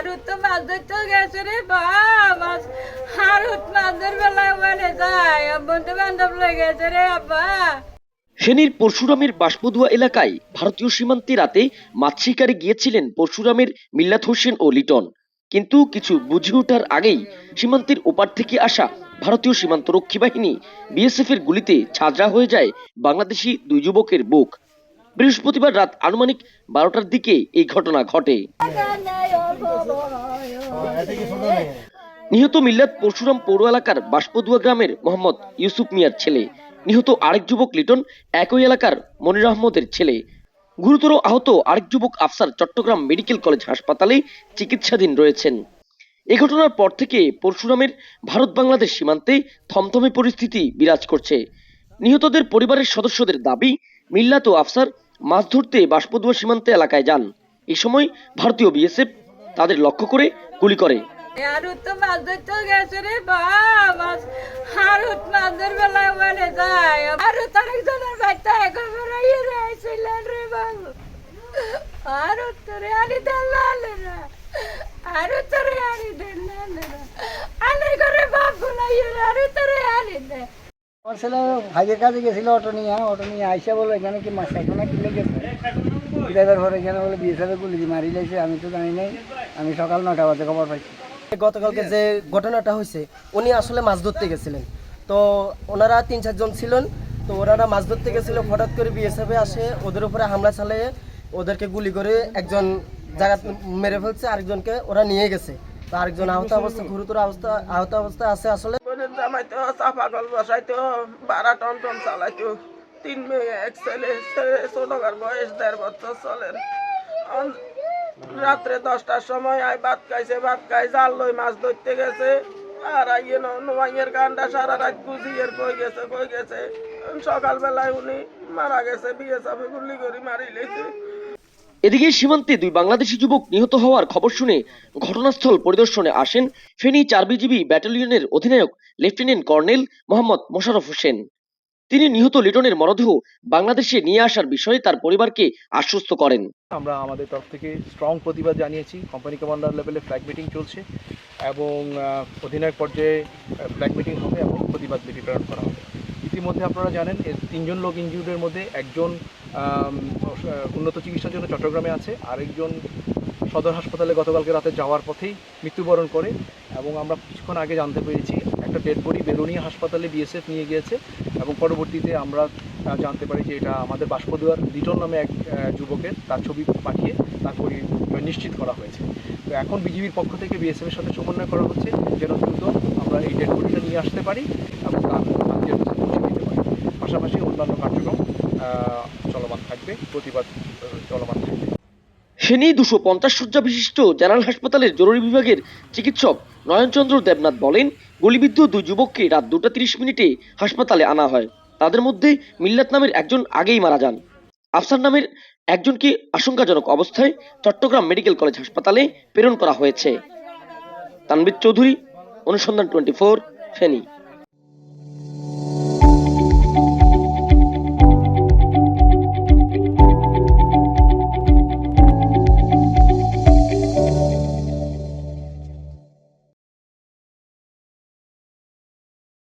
হারুত তো মাছ ধরতে গেছে রে মাছ হারুত মাছ ধরবেলায় বলে যায়। বন্ধু বান্ধব লেগেছে রে আব্বা। ফেনীর পরশুরামের বাসপদুয়া এলাকায় ভারতীয় সীমান্তে রাতে মাছ শিকারে গিয়েছিলেন পরশুরামের মিল্লাত হোসেন ও লিটন। কিন্তু কিছু বুঝে ওঠার আগেই সীমান্তের ওপার থেকে আসা ভারতীয় সীমান্ত রক্ষী বাহিনী বিএসএফ এর গুলিতে ছাজরা হয়ে যায় বাংলাদেশি দুই যুবকের বুক। বৃহস্পতিবার রাত আনুমানিক বারোটার দিকে এই ঘটনা ঘটে। নিহত মিল্লাত পরশুরাম পৌর এলাকার বাসপদুয়া গ্রামের মোহাম্মদ ইউসুফ মিয়ার ছেলে। নিহত আরেক যুবক লিটন একই এলাকার মনির আহমদের ছেলে। গুরুতর আহত আরেক যুবক আফসার চট্টগ্রাম মেডিকেল কলেজ হাসপাতালে চিকিৎসাধীন রয়েছেন। এ ঘটনার পর থেকে পরশুরামের ভারত বাংলাদেশ সীমান্তে থমথমে পরিস্থিতি বিরাজ করছে। নিহতদের পরিবারের সদস্যদের দাবি মিল্লাত ও আফসার মাছ ধরতে বাসপদুয়া সীমান্ত এলাকায় যান। এই সময় ভারতীয় বিএসএফ তাদের লক্ষ্য করে গুলি করে। হারুত তো মাছ ধরতে গেছে রে যায়। হারুত আরেকজনের বাড়িতে একবার ইয়ে রয়েছিলেন রে রে আনি দেন লালে রে। হারুত তো রে আনি দেন লালে রে। আনি করে গুলাই হারুত তো রে আনি দে আমার ছেলে ভাইয়ের কাছে গেছিল, অটো নিয়ে অটো নিয়ে আইসা বলো, এখানে কি মাছ খাইতো কিনে গেছে? ঘরে এখানে বলে বিএসএফে গুলি মারি লাইছে আমি তো জানি নাই, আমি সকাল নটা বাজে খবর পাইছি। গতকালকে যে ঘটনাটা হয়েছে উনি আসলে মাছ ধরতে গেছিলেন। তো ওনারা তিন চারজন ছিলেন, তো ওনারা মাছ ধরতে গেছিল, হঠাৎ করে বিএসএফে আসে, ওদের উপরে হামলা চালিয়ে ওদেরকে গুলি করে একজন জায়গা মেরে ফেলছে, আরেকজনকে ওরা নিয়ে গেছে। তো আরেকজন আহত অবস্থা, গুরুতর অবস্থা, আহত অবস্থা আছে আসলে। জামাইতো চাপাকল বসাইতো বারা টন টন চালাইতো তিন মেয়ে, এক ছেলে ছোটকার বয়স দেড় বছর চলেন রাত্রে দশটার সময় আই ভাত খাইছে, ভাত খাই জাল লই মাছ ধরতে গেছে। আর আইয়ে নোয়াইয়ের গান্ডা সারা রাত গুজিয়ের কই গেছে কই গেছে। সকালবেলায় উনি মারা গেছে, বিয়ে চাপে গুলি করে মারি লেছে এদিকে সীমান্তে দুই বাংলাদেশি যুবক নিহত হওয়ার খবর শুনে ঘটনাস্থল পরিদর্শনে আসেন ফেনী চার বিজিবি ব্যাটালিয়নের অধিনায়ক লেফটেন্যান্ট কর্নেল মোহাম্মদ মোশাররফ হোসেন। তিনি নিহত লিটনের মরদেহ বাংলাদেশে নিয়ে আসার বিষয়ে তার পরিবারকে আশ্বস্ত করেন। আমরা আমাদের তরফ থেকে স্ট্রং প্রতিবাদ জানিয়েছি। কোম্পানি কমান্ডার লেভেলে ফ্ল্যাগ মিটিং চলছে এবং অধিনায়ক পর্যায়ে ফ্ল্যাগ মিটিং হবে এবং প্রতিবাদ লিপি প্রেরণ করা হবে। ইতিমধ্যে আপনারা জানেন তিনজন লোক ইনজিউর্ডের মধ্যে একজন উন্নত চিকিৎসার জন্য চট্টগ্রামে আছে, আরেকজন সদর হাসপাতালে গতকালকে রাতে যাওয়ার পথেই মৃত্যুবরণ করে এবং আমরা কিছুক্ষণ আগে জানতে পেরেছি, একটা ডেড বডি বেলুনিয়া হাসপাতালে বিএসএফ নিয়ে গিয়েছে এবং পরবর্তীতে আমরা জানতে পারি যে এটা আমাদের বাষ্পদুয়ার লিটন নামে এক যুবকের, তার ছবি পাঠিয়ে তার নিশ্চিত করা হয়েছে। তো এখন বিজিবির পক্ষ থেকে বিএসএফ এর সাথে সমন্বয় করা হচ্ছে, যেন দ্রুত আমরা এই ডেড বডিটা নিয়ে আসতে পারি এবং তার পাশাপাশি অন্যান্য কার্যক্রম চলমান থাকবে, প্রতিবাদ চলমান থাকবে। ফেনী দুশো পঞ্চাশ শয্যা বিশিষ্ট জেনারেল হাসপাতালের জরুরি বিভাগের চিকিৎসক নয়নচন্দ্র দেবনাথ বলেন, গুলিবিদ্ধ দুই যুবককে রাত দুটা তিরিশ মিনিটে হাসপাতালে আনা হয়। তাদের মধ্যে মিল্লাত নামের একজন আগেই মারা যান। আফসার নামের একজনকে আশঙ্কাজনক অবস্থায় চট্টগ্রাম মেডিকেল কলেজ হাসপাতালে প্রেরণ করা হয়েছে। তানবির চৌধুরী, অনুসন্ধান টোয়েন্টি ফোর, ফেনী।